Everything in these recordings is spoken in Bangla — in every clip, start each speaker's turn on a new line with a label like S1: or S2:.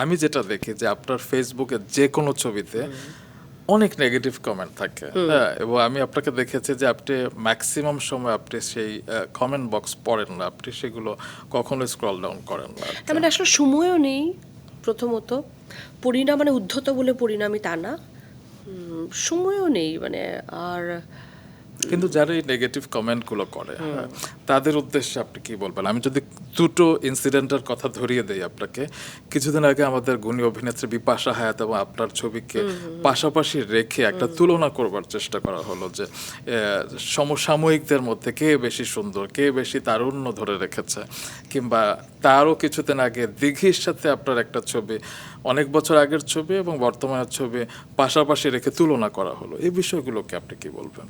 S1: আমি যেটা দেখি যে আপনার ফেসবুকে যে কোনো ছবিতে অনেক নেগেটিভ কমেন্ট থাকে হ্যাঁ? এবং আমি আপনাকে দেখেছি যে আপনি ম্যাক্সিমাম সময় আপনি সেই কমেন্ট বক্স পড়েন না আপনি সেগুলো কখনো স্ক্রল ডাউন করেন না
S2: মানে আসলে সময়ও নেই প্রথমত পড়ি না মানে উদ্ধত বলে পড়ি না আমি তা না। সময়ও নেই মানে আর
S1: কিন্তু যারা এই নেগেটিভ কমেন্টগুলো করে হ্যাঁ, তাদের উদ্দেশ্যে আপনি কি বলবেন? আমি যদি দুটো ইনসিডেন্টের কথা ধরিয়ে দেই আপনাকে কিছুদিন আগে আমাদের গুণী অভিনেত্রী বিপাশা হায়াত এবং আপনার ছবিকে পাশাপাশি রেখে একটা তুলনা করবার চেষ্টা করা হলো যে সমসাময়িকদের মধ্যে কে বেশি সুন্দর কে বেশি তারুণ্য ধরে রেখেছে কিংবা তারও কিছুদিন আগে দিঘির সাথে আপনার একটা ছবি অনেক বছর আগের ছবি এবং বর্তমানের ছবি পাশাপাশি রেখে তুলনা করা হলো। এই বিষয়গুলোকে আপনি কি বলবেন?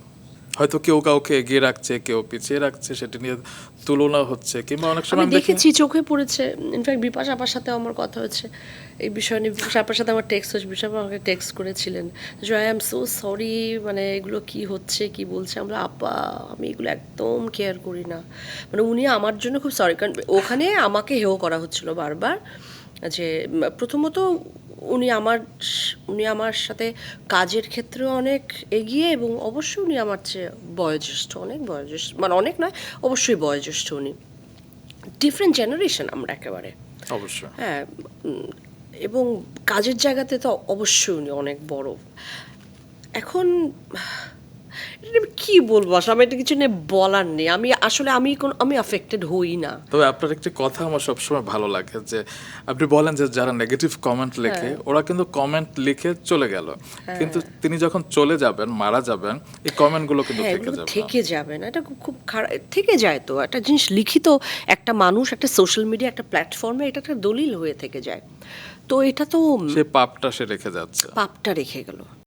S1: হয়তো কেউ কাউকে এগিয়ে রাখছে কেউ পিছিয়ে রাখছে সেটা নিয়ে তুলনা হচ্ছে কিংবা অনেক সময় আমি
S2: দেখেছি চোখে পড়েছে। ইনফ্যাক্ট বিপাশা আপার সাথে আমার কথা হচ্ছে এই বিষয় নিয়ে বিপাশা আপার সাথে আমার টেক্সট হচ্ছে বিপাশা আপা আমাকে টেক্সট করেছিলেন যে আই এম সো সরি মানে এগুলো কি হচ্ছে কি বলছে? আমরা আপা আমি এগুলো একদম কেয়ার করি না। মানে উনি আমার জন্য খুব সরি কারণ ওখানে আমাকে হেও করা হচ্ছিল বারবার যে প্রথমত উনি আমার উনি আমার সাথে কাজের ক্ষেত্রে অনেক এগিয়ে এবং অবশ্যই উনি আমার চেয়ে বয়োজ্যেষ্ঠ অনেক বয়োজ্যেষ্ঠ মানে অনেক নয় অবশ্যই বয়োজ্যেষ্ঠ উনি। ডিফারেন্ট জেনারেশন আমরা একেবারে।
S1: অবশ্যই।
S2: হ্যাঁ এবং কাজের জায়গাতে তো অবশ্যই উনি অনেক বড়। এখন কি বলব? আসলে আমার এটা কিছু নিয়ে বলার নেই। আমি আসলে আমি কোন আমি অ্যাফেক্টেড হই না।
S1: তবে আপনার একটি কথা আমার সবসময় ভালো লাগে যে আপনি বলেন যে যারা নেগেটিভ কমেন্ট লেখে ওরা কিন্তু কমেন্ট লিখে চলে গেল। কিন্তু তিনি যখন চলে যাবেন মারা যাবেন এই কমেন্টগুলো কিন্তু
S2: হ্যাঁ
S1: থেকে যাবে
S2: থেকে যাবে না। এটা খুব- খুব খারাপ থেকে যায় তো। একটা জিনিস লিখিত একটা মানুষ একটা সোশ্যাল মিডিয়া একটা প্ল্যাটফর্মে এটা একটা দলিল হয়ে থেকে যায়। তো এটা তো
S1: সে পাপটা সে রেখে যাচ্ছে।
S2: পাপটা রেখে গেল।